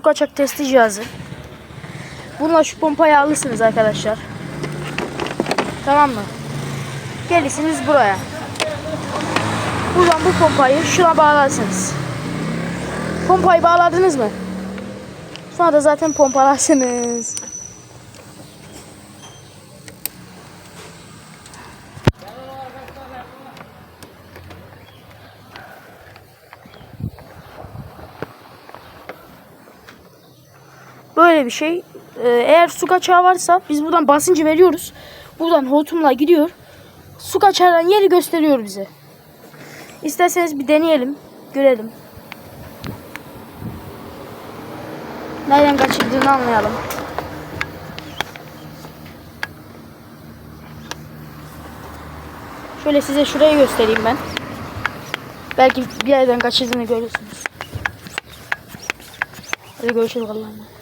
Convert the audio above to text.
su kaçak testi cihazı. Bununla şu pompayı alırsınız arkadaşlar. Tamam mı? Gelirsiniz buraya. Buradan bu pompayı şuna bağlarsınız. Pompayı bağladınız mı? Sonra da zaten pompalarsınız. Böyle bir şey. Ee, Eğer su kaçağı varsa biz buradan basıncı veriyoruz. Buradan hortumla gidiyor. Su kaçağından yeri gösteriyor bize. İsterseniz bir deneyelim. Görelim. Nereden kaçırdığını anlayalım. Şöyle size şurayı göstereyim ben. Belki bir yerden kaçırdığını görürsünüz. Hadi görüşürüz Allah'ım.